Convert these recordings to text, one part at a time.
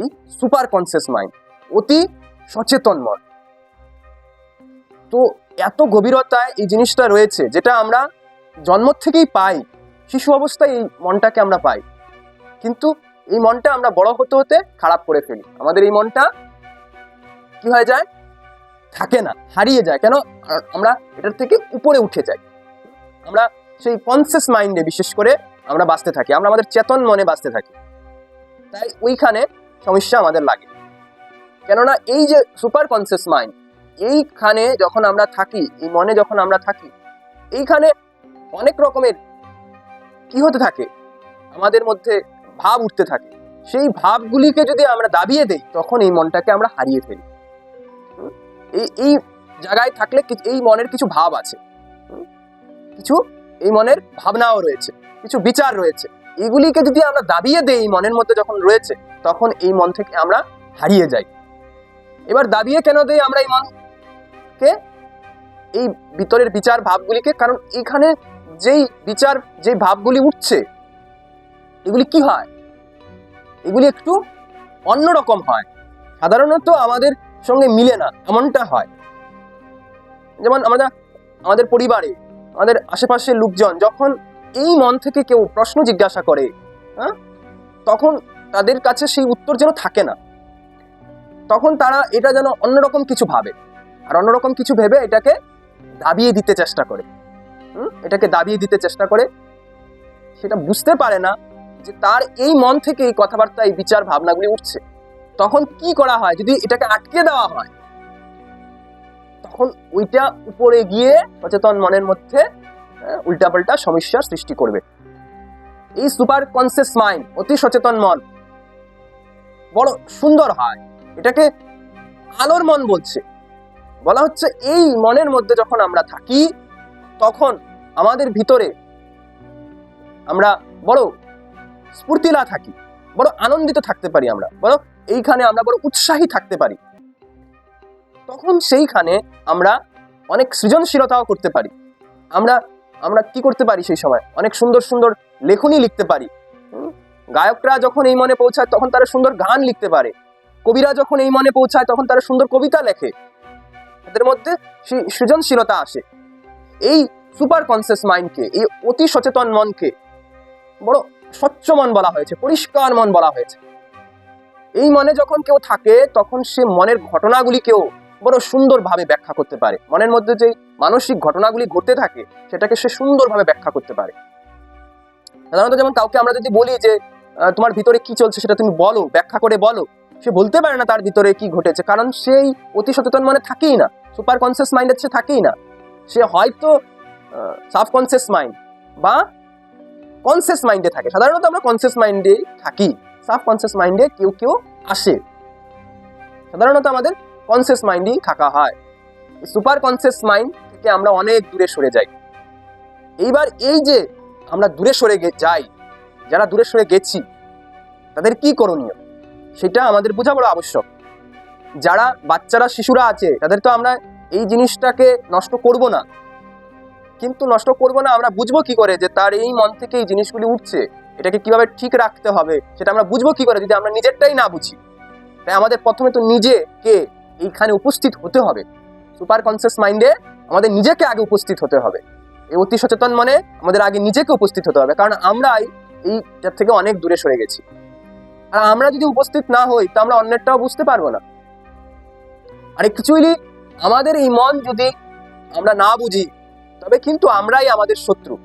এই super conscious mind, অতি সচেতন মন তো এত গভীরতায় এই জিনিসটা রয়েছে, যেটা আমরা জন্ম থেকেই পাই, শিশু অবস্থায় এই মনটাকে আমরা পাই। কিন্তু এই মনটা আমরা বড় হতে হতে খারাপ করে ফেলি। আমাদের এই মনটা কি হয়ে যায়? থাকে না, হারিয়ে যায়। কেন? আমরা এটার থেকে উপরে উঠে যাই। আমরা সেই কনসিয়াস মাইন্ডে বিশেষ করে আমরা বাঁচতে থাকি। আমরা আমাদের চেতন মনে বাঁচতে থাকি। তাই ওইখানে সমস্যা আমাদের লাগে। কেননা এই যে সুপার কনসিয়াস মাইন্ড এইখানে যখন আমরা থাকি, এই মনে যখন আমরা থাকি, এইখানে অনেক রকমের কি হতে থাকে? আমাদের মধ্যে ভাব উঠতে থাকে। সেই ভাবগুলিকে যদি আমরা দাবিয়ে দেই, তখন এই মনটাকে আমরা হারিয়ে ফেলি। এই এই জায়গায় থাকলে এই মনের কিছু ভাব আছে। কিছু এই মনের ভাবনাও রয়েছে। কিছু বিচার রয়েছে। এগুলিকে যদি আমরা দাবিয়ে দেই মনের মধ্যে যখন রয়েছে তখন এই মন থেকে আমরা হারিয়ে যাই। এবার দাবিয়ে কেন দেই আমরা এই মনকে? এই ভিতরের বিচার ভাবগুলিকে? কারণ এখানে যেই বিচার যে ভাবগুলি উঠছে, এগুলি কি হয়? এগুলি একটু অন্যরকম হয়। সাধারণত আমাদের সঙ্গে মিলে না, এমনটা হয়। যেমন আমরা, আমাদের পরিবারে, আমাদের আশেপাশের লোকজন যখন এই মন থেকে কেউ প্রশ্ন জিজ্ঞাসা করে হ্যাঁ? তখন তাদের কাছে সেই উত্তর যেন থাকে না। তখন তারা এটা যেন অন্যরকম কিছু ভাবে। আর অন্যরকম কিছু ভেবে এটাকে দাবিয়ে দিতে চেষ্টা করে? এটাকে দাবিয়ে দিতে চেষ্টা করে। সেটা বুঝতে পারে না যে তার এই মন থেকে এই কথাবার্তা এই বিচার ভাবনাগুলি উঠছে। তখন কি করা হয়? যদি এটাকে আটকে দেওয়া হয় তখন ওইটা উপরে গিয়ে সচেতন মনের মধ্যে আহ, উল্টাপাল্টা সমস্যার সৃষ্টি করবে। এই সুপার কনসিয়াস মাইন্ড অতি সচেতন মন বড় সুন্দর হয়। এটাকে আলোর মন বলছে। বলা হচ্ছে এই মনের মধ্যে যখন আমরা থাকি, তখন আমাদের ভিতরে আমরা বড় স্ফূর্তিলা থাকি, বড় আনন্দিত থাকতে পারি আমরা, বড় এইখানে আমরা বড় উৎসাহী থাকতে পারি। তখন সেইখানে আমরা অনেক সৃজনশীলতাও করতে পারি। আমরা আমরা কি করতে পারি সেই সময়? অনেক সুন্দর সুন্দর লেখনী লিখতে পারি? গায়করা যখন এই মনে পৌঁছায়, তখন তারা সুন্দর গান লিখতে পারে। কবিরা যখন এই মনে পৌঁছায়, তখন তারা সুন্দর কবিতা লেখে। এদের মধ্যে সৃজনশীলতা আসে। এই সুপার কনসিয়াস মাইন্ডকে, এই অতি সচেতন মনকে বড় স্বচ্ছ মন বলা হয়েছে, পরিষ্কার মন বলা হয়েছে। এই মনে যখন কেউ থাকে, তখন সে মনের ঘটনাগুলিকেও বড় সুন্দরভাবে ব্যাখ্যা করতে পারে। মনের মধ্যে যে মানসিক ঘটনাগুলি ঘটতে থাকে, সেটাকে সে সুন্দরভাবে ব্যাখ্যা করতে পারে। সাধারণত যেমন কাউকে আমরা যদি বলি যে তোমার ভিতরে কি চলছে সেটা তুমি বলো, ব্যাখ্যা করে বলো। সে বলতে পারে না তার ভিতরে কি ঘটেছে, কারণ সেই অতি সচেতন মানে থাকেই না সুপার কনসিয়াস মাইন্ডের সে থাকেই না। সে হয়তো সাবকনসিয়াস মাইন্ড বা কনসিয়াস মাইন্ডে থাকে। সাধারণত আমরা কনসিয়াস মাইন্ডে থাকি সাবকনসিয়াস মাইন্ডে কেউ কেউ আসে। সাধারণত আমাদের কনসিয়াস মাইন্ডই থাকা হয়। সুপার কনসিয়াস মাইন্ড থেকে আমরা অনেক দূরে সরে যাই। এইবার এই যে আমরা দূরে সরে যাই যারা দূরে সরে গেছি, তাদের কি করণীয়? সেটা আমাদের বোঝা বড় আবশ্যক। যারা বাচ্চারা, শিশুরা আছে, তাদের তো আমরা এই জিনিসটাকে নষ্ট করব না। কিন্তু নষ্ট করব না, আমরা বুঝব কি করে যে তার এই মন থেকে এই জিনিসগুলি উঠছে, এটাকে কীভাবে ঠিক রাখতে হবে, সেটা আমরা বুঝব কি করে যদি আমরা নিজেরটাই না বুঝি। তাই আমাদের প্রথমে তো নিজেকে এইখানে উপস্থিত হতে হবে। সুপার কনসিয়াস মাইন্ডে আমাদের নিজেকে আগে উপস্থিত হতে হবে। এই অতি সচেতন মনে আমাদের আগে নিজেকে উপস্থিত হতে হবে। কারণ আমরাই এইটার থেকে অনেক দূরে সরে গেছি। আর আমরা যদি উপস্থিত না হই, তো আমরা অন্যেরটাও বুঝতে পারব না। আর কিছুইলি আমাদের এই মন যদি আমরা না বুঝি, তবে কিন্তু আমরাই আমাদের শত্রু।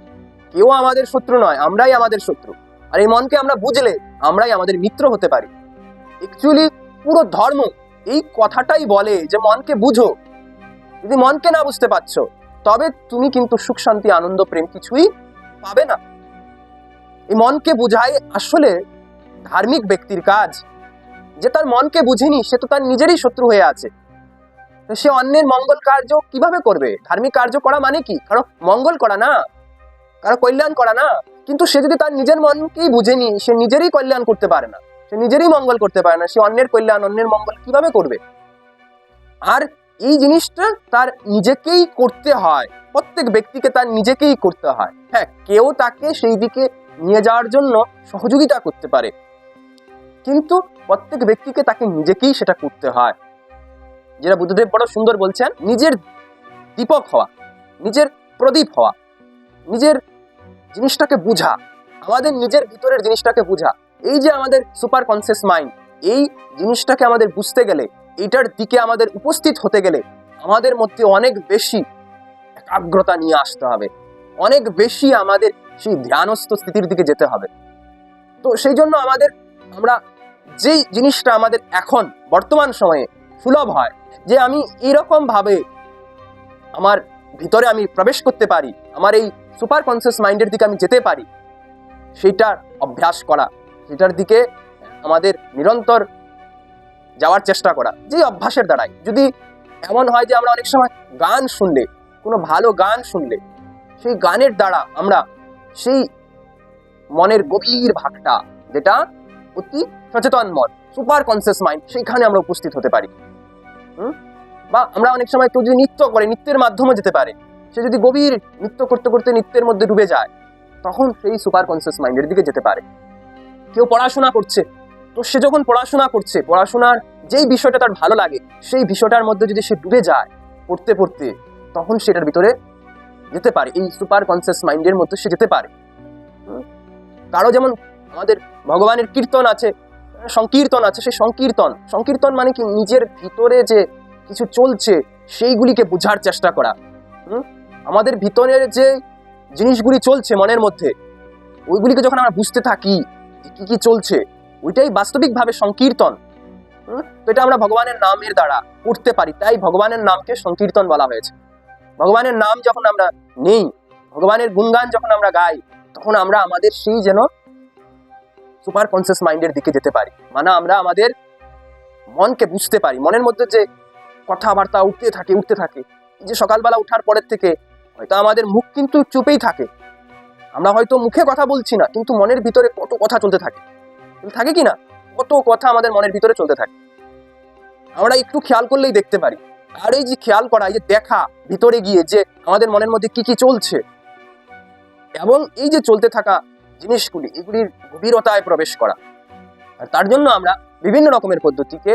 কেউ আমাদের শত্রু নয়, আমরাই আমাদের শত্রু। আর এই মনকে আমরা বুঝলে আমরাই আমাদের মিত্র হতে পারি। অ্যাকচুয়ালি পুরো ধর্ম এই কথাটাই বলে যে মনকে বুঝো। যদি মনকে না বুঝতে পারছ, তবে তুমি কিন্তু সুখ, শান্তি, আনন্দ, প্রেম কিছুই পাবে না। এই মনকে বুঝাই আসলে ধার্মিক ব্যক্তির কাজ। যে তার মনকে বুঝেনি, সে তো তার নিজেরই শত্রু হয়ে আছে। সে অন্যের মঙ্গল কার্য কীভাবে করবে? ধার্মিক কার্য করা মানে কি? কারও মঙ্গল করা না, কারও কল্যাণ করা না। কিন্তু সে যদি তার নিজের মনকেই বুঝেনি, সে নিজেরই কল্যাণ করতে পারে না। সে নিজেরই মঙ্গল করতে পারে না, সে অন্যের কল্যাণ, অন্যের মঙ্গল কীভাবে করবে? আর এই জিনিসটা তার নিজেকেই করতে হয়। প্রত্যেক ব্যক্তিকে তার নিজেকেই করতে হয়। হ্যাঁ কেউ তাকে সেই দিকে নিয়ে যাওয়ার জন্য সহযোগিতা করতে পারে। কিন্তু প্রত্যেক ব্যক্তিকে তাকে নিজেকেই সেটা করতে হয়। যেটা বুদ্ধদেব বড় সুন্দর বলছেন, নিজের দীপক হওয়া, নিজের প্রদীপ হওয়া, নিজের জিনিসটাকে বুঝা, আমাদের নিজের ভিতরের জিনিসটাকে বুঝা, এই যে আমাদের সুপার কনসিয়াস মাইন্ড, এই জিনিসটাকে আমাদের বুঝতে গেলে, এইটার দিকে আমাদের উপস্থিত হতে গেলে, আমাদের মধ্যে অনেক বেশি একাগ্রতা নিয়ে আসতে হবে। অনেক বেশি আমাদের সেই ধ্যানস্থ স্থিতির দিকে যেতে হবে। তো সেই জন্য আমাদের, আমরা যেই জিনিসটা আমাদের এখন, বর্তমান সময়ে সুলভ হয়, যে আমি এরকম ভাবে আমার ভিতরে আমি প্রবেশ করতে পারি, আমার এই সুপার কনসিয়াস মাইন্ডের দিকে আমি যেতে পারি সেইটার অভ্যাস করা, সেটার দিকে আমাদের নিরন্তর যাওয়ার চেষ্টা করা যে অভ্যাসের দ্বারাই। যদি এমন হয় যে আমরা অনেক সময় গান শুনলে, কোনো ভালো গান শুনলে, সেই গানের দ্বারা আমরা সেই মনের গভীর ভাগটা যেটা অতি সচেতন মন, সুপার কনসিয়াস মাইন্ড, সেইখানে আমরা উপস্থিত হতে পারি হুম? বা আমরা অনেক সময় কেউ যদি নৃত্য করে, নৃত্যের মাধ্যমে যেতে পারে, সে যদি গভীর নৃত্য করতে করতে নৃত্যের মধ্যে ডুবে যায়, তখন সেই সুপার কনসিয়াস মাইন্ডের দিকে যেতে পারে কেউ পড়াশোনা করছে, তো সে যখন পড়াশোনা করছে, পড়াশোনার যেই বিষয়টা তার ভালো লাগে, সেই বিষয়টার মধ্যে যদি সে ডুবে যায়, পড়তে পড়তে, তখন সেটার ভিতরে যেতে পারে, এই সুপার কনসিয়াস মাইন্ডের মধ্যে সে যেতে পারে। কারও যেমন আমাদের ভগবানের কীর্তন আছে, সংকীর্তন আছে সেই সংকীর্তন। সংকীর্তন মানে কি? নিজের ভিতরে যে কিছু চলছে, সেইগুলিকে বোঝার চেষ্টা করা? আমাদের ভিতরের যে জিনিসগুলি চলছে মনের মধ্যে, ওইগুলিকে যখন আমরা বুঝতে থাকি কি কি চলছে, ওইটাই বাস্তবিকভাবে সংকীর্তন? তো এটা আমরা ভগবানের নামের দ্বারা করতে পারি। তাই ভগবানের নামকে সংকীর্তন বলা হয়েছে। ভগবানের নাম যখন আমরা নেই, ভগবানের গুণগান যখন আমরা গাই, তখন আমরা আমাদের সেই যেন সুপার কনসিয়াস মাইন্ডের দিকে যেতে পারি। মানে আমরা আমাদের মনকে বুঝতে পারি। মনের মধ্যে যে কথাবার্তা উঠতে থাকে উঠতে থাকে, যে সকালবেলা ওঠার পরের থেকে হয়তো আমাদের মুখ কিন্তু চুপেই থাকে। আমরা হয়তো মুখে কথা বলছি না, কিন্তু মনের ভিতরে কত কথা চলতে থাকে। থাকে কি না? কত কথা আমাদের মনের ভিতরে চলতে থাকে। আমরা একটু খেয়াল করলেই দেখতে পারি। আর এই যে খেয়াল করা, এই যে দেখা, ভিতরে গিয়ে যে আমাদের মনের মধ্যে কি কি চলছে এবং এই যে চলতে থাকা জিনিসগুলি, এগুলির গভীরতায় প্রবেশ করা। আর তার জন্য আমরা বিভিন্ন রকমের পদ্ধতিকে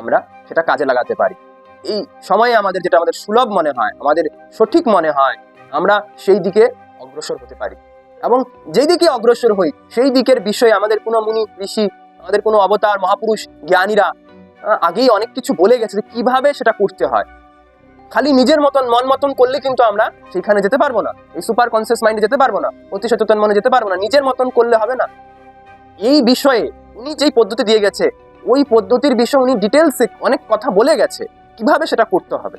আমরা সেটা কাজে লাগাতে পারি। এই সময়ে আমাদের যেটা আমাদের সুলভ মনে হয়, আমাদের সঠিক মনে হয়, আমরা সেই দিকে অগ্রসর হতে পারি। এবং যেই দিকে অগ্রসর হই, সেই দিকের বিষয়ে আমাদের কোনো মুনি ঋষি, আমাদের কোনো অবতার, মহাপুরুষ, জ্ঞানীরা আগেই অনেক কিছু বলে গেছে যে কীভাবে সেটা করতে হয়। খালি নিজের মতন, মন মতন করলে কিন্তু আমরা সেখানে যেতে পারব না। এই সুপার কনসিয়াস মাইন্ডে যেতে পারব না। অতি সচেতন মনে যেতে পারব না। নিজের মতন করলে হবে না। এই বিষয়ে উনি যেই পদ্ধতি দিয়ে গেছে, ওই পদ্ধতির বিষয়ে উনি ডিটেলসে অনেক কথা বলে গেছে, কীভাবে সেটা করতে হবে।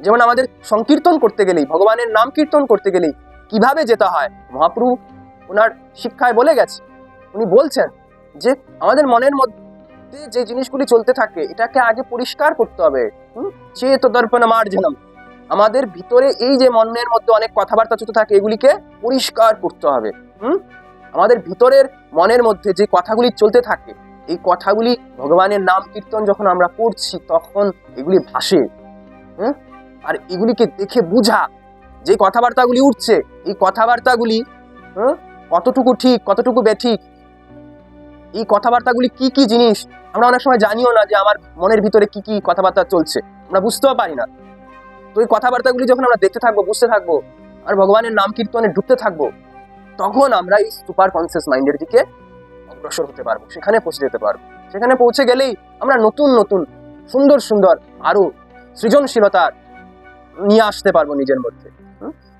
যেমন আমাদের সংকীর্তন করতে গেলেই, ভগবানের নাম কীর্তন করতে গেলেই কীভাবে যেতে হয়, মহাপ্রভু ওনার শিক্ষায় বলে গেছে। উনি বলছেন যে আমাদের মনের মধ্যে যে জিনিসগুলি চলতে থাকে এটাকে আগে পরিষ্কার করতে হবে। হুম? চেত দর্পণ মার্জনম। আমাদের ভিতরে এই যে মনের মধ্যে অনেক কথাবার্তা চলতে থাকে এগুলিকে পরিষ্কার করতে হবে। হুম? আমাদের ভিতরের মনের মধ্যে যে কথাগুলি চলতে থাকে এই কথাগুলি ভগবানের নাম কীর্তন যখন আমরা করছি তখন এগুলি ভাসে। হুম? আর এগুলিকে দেখে বুঝা যে কথাবার্তাগুলি উঠছে এই কথাবার্তাগুলি হুম, কতটুকু ঠিক কতটুকু বেঠিক এই কথাবার্তাগুলি কি কি জিনিস আমরা অনেক সময় জানিও না যে আমার মনের ভিতরে কি কি কথাবার্তা চলছে। আমরা বুঝতেও পারি না। তো এই কথাবার্তাগুলি যখন আমরা দেখতে থাকব, বুঝতে থাকব, আর ভগবানের নাম কীর্তনে ঢুকতে থাকব, তখন আমরা এই সুপার কনসিয়াস মাইন্ডের দিকে অগ্রসর হতে পারব, সেখানে পৌঁছে যেতে পারব। সেখানে পৌঁছে গেলেই আমরা নতুন নতুন, সুন্দর সুন্দর আরও সৃজনশীলতা নিয়ে আসতে পারব নিজের মধ্যে?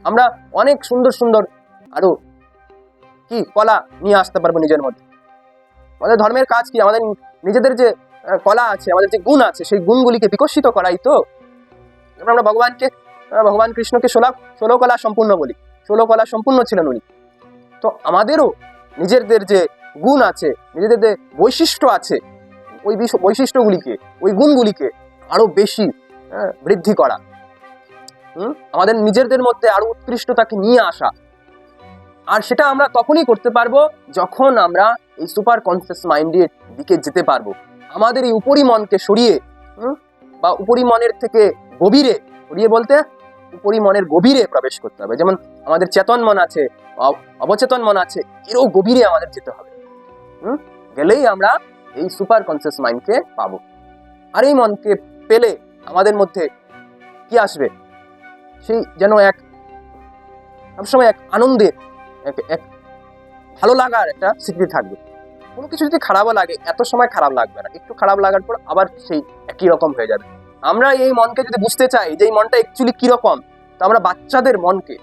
আমরা অনেক সুন্দর সুন্দর আরও কি কলা নিয়ে আসতে পারব নিজের মধ্যে। আমাদের ধর্মের কাজ কি? আমাদের নিজেদের যে কলা আছে, আমাদের যে গুণ আছে, সেই গুণগুলিকে বিকশিত করাই তো। আমরা ভগবানকে ভগবান কৃষ্ণকে ষোলা, ষোলো কলা সম্পূর্ণ বলি। ষোলো কলা সম্পূর্ণ ছিলেন উনি। তো আমাদেরও নিজেদের যে গুণ আছে, নিজেদের যে বৈশিষ্ট্য আছে, ওই বিশ- বৈশিষ্ট্যগুলিকে, ওই গুণগুলিকে আরও বেশি বৃদ্ধি করা। হুম? আমাদের নিজেদের মধ্যে আরও উৎকৃষ্টতাকে নিয়ে আসা। আর সেটা আমরা তখনই করতে পারব যখন আমরা এই সুপার কনসিয়াস মাইন্ডের দিকে যেতে পারব। আমাদের এই উপরি মনকে সরিয়ে বা উপরি মনের থেকে গভীরে সরিয়ে বলতে উপরি মনের গভীরে প্রবেশ করতে হবে। যেমন আমাদের চেতন মন আছে অবচেতন মন আছে, এরও গভীরে আমাদের যেতে হবে। হুম, গেলেই আমরা এই সুপার কনসিয়াস মাইন্ডকে পাবো। আর এই মনকে পেলে আমাদের মধ্যে কি আসবে? সেই যেন এক, সবসময় এক আনন্দের, এক এক ভালো লাগার একটা স্মৃতি থাকবে। কোনো কিছু যদি খারাপও লাগে, এত সময় খারাপ লাগবে না। একটু খারাপ লাগার পর আবার সেই একই রকম হয়ে যাবে। আমরা এই মনকে যদি বুঝতে চাই যে এই মনটা অ্যাকচুয়ালি কীরকম, তো আমরা বাচ্চাদের মনকে,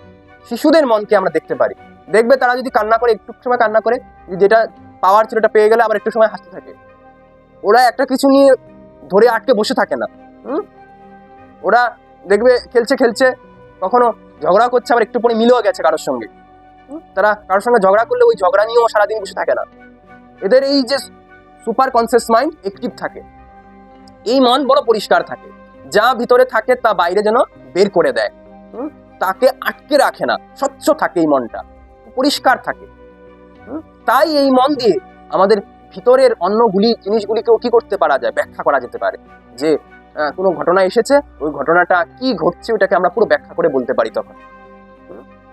শিশুদের মনকে আমরা দেখতে পারি। দেখবে তারা যদি কান্না করে, একটু সময় কান্না করে যেটা পাওয়ার ছিল ওটা পেয়ে গেলে আবার একটু সময় হাসতে থাকে। ওরা একটা কিছু নিয়ে ধরে আটকে বসে থাকে না। হুম? ওরা দেখবে খেলছে খেলছে, কখনো ঝগড়া করছে, আবার একটু পরে মিলেও গেছে কারোর সঙ্গে? তারা কারোর সঙ্গে ঝগড়া করলে ওই ঝগড়া নিয়েও সারাদিন বসে থাকে না। এদের এই যে সুপার কনসিয়াস মাইন্ড অ্যাক্টিভ থাকে। এই মন বড় পরিষ্কার থাকে। যা ভিতরে থাকে তা বাইরে যেন বের করে দেয়। তাকে আটকে রাখে না। স্বচ্ছ থাকে এই মনটা। পরিষ্কার থাকে। তাই এই মন দিয়ে আমাদের ভিতরের অন্যগুলি জিনিসগুলিকেও কি করতে পারা যায়? ব্যাখ্যা করা যেতে পারে। যে কোনো ঘটনা এসেছে, ওই ঘটনাটা কি ঘটছে ওটাকে আমরা পুরো ব্যাখ্যা করে বলতে পারি তখন?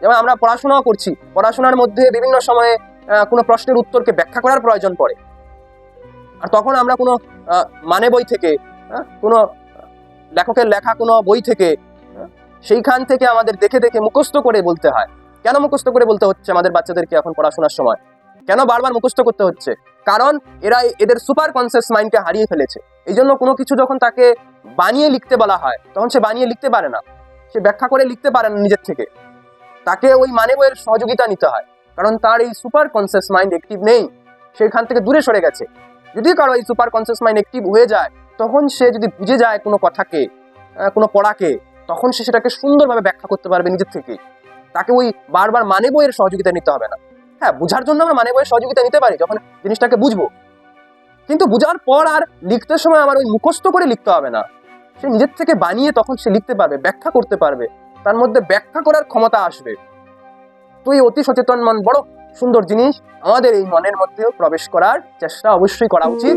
যেমন আমরা পড়াশোনাও করছি। পড়াশোনার মধ্যে বিভিন্ন সময়ে কোনো প্রশ্নের উত্তরকে ব্যাখ্যা করার প্রয়োজন পড়ে। আর তখন আমরা কোনো মানে বই থেকে কোনো লেখকের লেখা কোনো বই থেকে সেইখান থেকে আমাদের দেখে দেখে মুখস্থ করে বলতে হয়। কেন মুখস্থ করে বলতে হচ্ছে আমাদের বাচ্চাদেরকে এখন পড়াশোনার সময়? কেন বারবার মুখস্থ করতে হচ্ছে? কারণ এরা এদের সুপার কনসিয়াস মাইন্ডকে হারিয়ে ফেলেছে। এই জন্য কোনো কিছু যখন তাকে বানিয়ে লিখতে বলা হয়, তখন সে বানিয়ে লিখতে পারে না। সে ব্যাখ্যা করে লিখতে পারে না নিজের থেকে। তাকে ওই মানে বইয়ের সহযোগিতা নিতে হয়। কারণ তার এই সুপার কনসিয়াস মাইন্ড অ্যাক্টিভ নেই। সেখান থেকে দূরে সরে গেছে। যদি কারও এই সুপার কনসিয়াস মাইন্ড অ্যাক্টিভ হয়ে যায়, তখন সে যদি বুঝে যায় কোনো কথাকে কোনো পড়াকে, তখন সে সেটাকে সুন্দরভাবে ব্যাখ্যা করতে পারবে নিজের থেকে। তাকে ওই বারবার মানে বইয়ের সহযোগিতা নিতে হবে না। হ্যাঁ বোঝার জন্য আমরা মানে বইয়ের সহযোগিতা নিতে পারি যখন জিনিসটাকে বুঝব। কিন্তু বোঝার পর আর লিখতে সময় আমার ওই মুখস্থ করে লিখতে হবে না। সে নিজের থেকে বানিয়ে তখন সে লিখতে পারবে, ব্যাখ্যা করতে পারবে। তার মধ্যে ব্যাখ্যা করার ক্ষমতা আসবে। তুই অতি সচেতন মন, বড় সুন্দর জিনিস। আমাদের এই মনের মধ্যেও প্রবেশ করার চেষ্টা অবশ্যই করা উচিত।